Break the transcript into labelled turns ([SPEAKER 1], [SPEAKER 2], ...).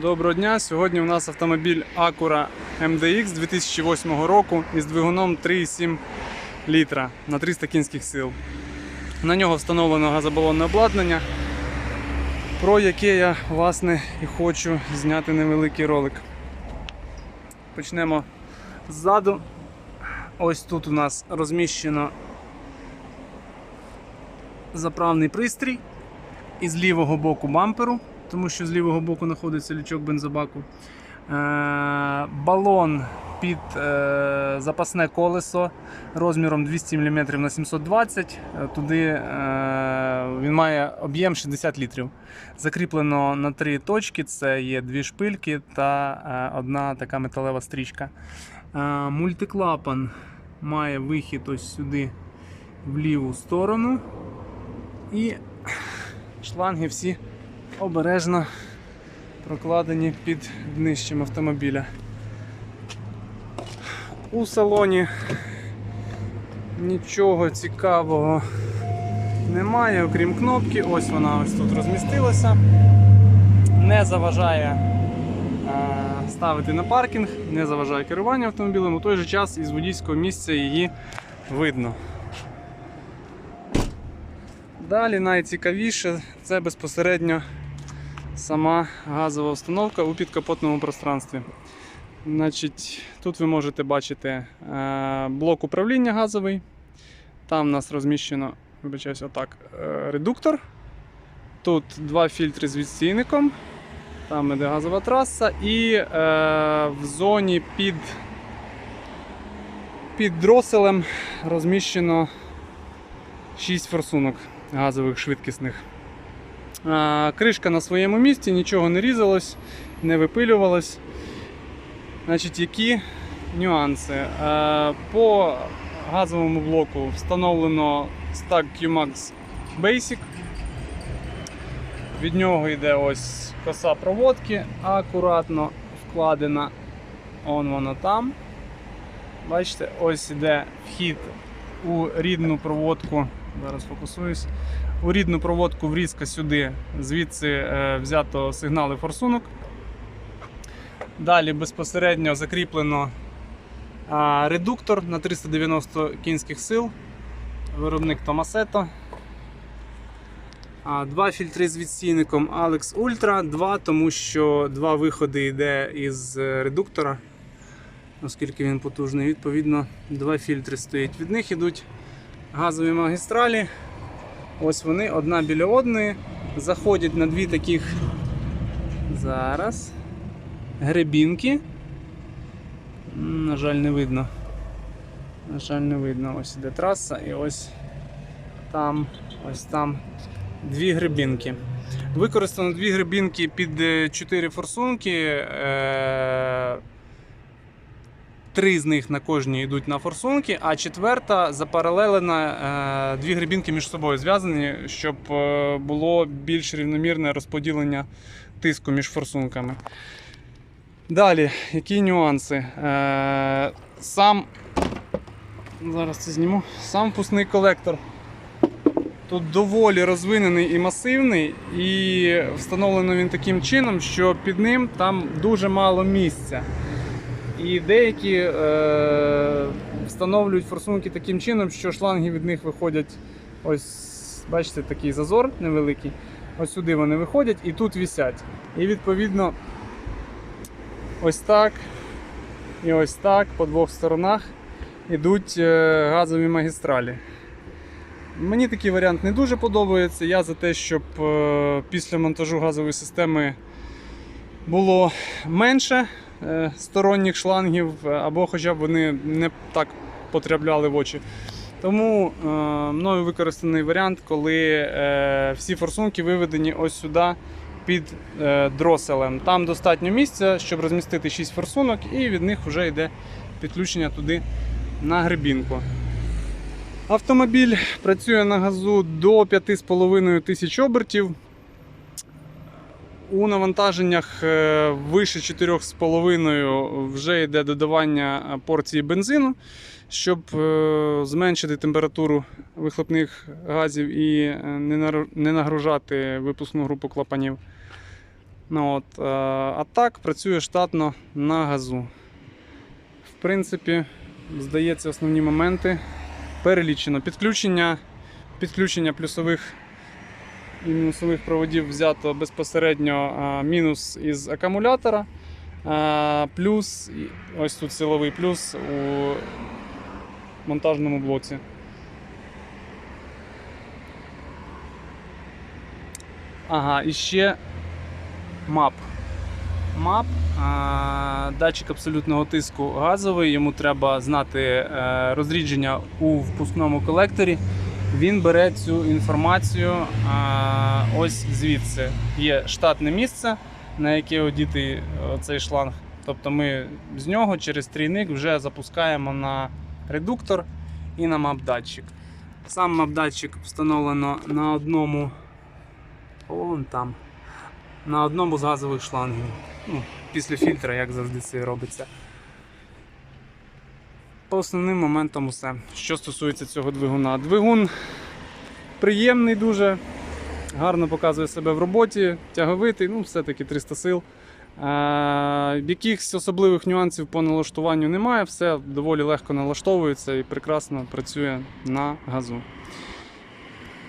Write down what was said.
[SPEAKER 1] Доброго дня! Сьогодні у нас автомобіль Acura MDX 2008 року із двигуном 3,7 літра на 300 кінських сил. На нього встановлено газобалонне обладнання, про яке я власне і хочу зняти невеликий ролик. Почнемо ззаду. Ось тут у нас розміщено заправний пристрій і з лівого боку бамперу, тому що з лівого боку знаходиться лючок бензобаку. Е, балон під е, запасне колесо розміром 200 мм на 720 Е, Туди він має об'єм 60 літрів. Закріплено на три точки: це є дві шпильки та одна така металева стрічка. Мультиклапан має вихід ось сюди в ліву сторону. І шланги всі обережно прокладені під днищем автомобіля. У салоні нічого цікавого немає, окрім кнопки. Ось вона ось тут розмістилася. Не заважає е, ставити на паркінг, не заважає керування автомобілем. У той же час із водійського місця її видно. Далі найцікавіше це безпосередньо сама газова установка у підкапотному пространстві. Значить, Тут ви можете бачити е, блок управління газовий. Там у нас розміщено вибачаюсь, отак, е, редуктор. Тут два фільтри з відстійником. Там іде газова траса, і е, в зоні під, під дроселем розміщено 6 форсунок газових швидкісних. Кришка на своєму місці, нічого не різалось, не випилювалось. Значить, які нюанси? По газовому блоку встановлено Stag QMax Basic. Від нього йде ось коса проводки, акуратно вкладена. Он воно там. Бачите, ось іде вхід у рідну проводку. Зараз фокусуюсь. У рідну проводку врізка сюди, звідси е, взято сигнали форсунок. Далі безпосередньо закріплено редуктор на 390 кінських сил. Виробник Tomasetto. Два фільтри з відстійником Alex Ultra, два, тому що два виходи йде із е, редуктора, оскільки він потужний. Відповідно, два фільтри стоять. Від них йдуть газові магістралі. Ось вони одна біля одної. Заходять на дві таких зараз. Гребінки. На жаль, не видно. На жаль, не видно. Ось іде траса і ось там, ось там дві гребінки. Використано дві гребінки під 4 форсунки. Е- Три з них на кожній йдуть на форсунки, а четверта запаралелена е, дві грибінки між собою зв'язані, щоб е, було більш рівномірне розподілення тиску між форсунками. Далі, які нюанси? Е, Сам зараз це зніму. Сам впускний колектор. Тут доволі розвинений і масивний, і встановлено він таким чином, що під ним там дуже мало місця. І деякі е, встановлюють форсунки таким чином, що шланги від них виходять. Ось, бачите, такий зазор невеликий. Ось сюди вони виходять і тут висять. І відповідно ось так і ось так по двох сторонах йдуть е, газові магістралі. Мені такий варіант не дуже подобається. Я за те, щоб е, після монтажу газової системи було менше сторонніх шлангів, е, або хоча б вони не так потрапляли в очі. Тому е, мною використаний варіант, коли е, всі форсунки виведені ось сюди під е, дроселем. Там достатньо місця, щоб розмістити 6 форсунок, і від них вже йде підключення туди на грибінку. Автомобіль працює на газу до 5,5 тисяч обертів. У навантаженнях е, вище 4,5 вже йде додавання порції бензину, щоб е, зменшити температуру вихлопних газів і е, не нагружати випускну групу клапанів. Ну, от, е, а так працює штатно на газу. В принципі, здається, основні моменти перелічено. Підключення, підключення плюсових і мінусових проводів взято безпосередньо мінус із акумулятора, плюс ось тут силовий плюс у монтажному блоці. Ага, і ще мап. Мап, датчик абсолютного тиску газовий, йому треба знати е, розрідження у впускному колекторі. Він бере цю інформацію ось звідси. Є штатне місце, на яке одітий е, цей шланг. Тобто ми з нього через трійник вже запускаємо на редуктор і на мап-датчик. Сам мап-датчик встановлено на одному. Вон там. На одному з газових шлангів. Ну, після фільтра, як завжди це робиться. По основним моментам усе. Що стосується цього двигуна. Двигун приємний дуже, гарно показує себе в роботі, тяговитий, ну, все-таки 300 сил. Е, якихось особливих нюансів по налаштуванню немає, все доволі легко налаштовується і прекрасно працює на газу.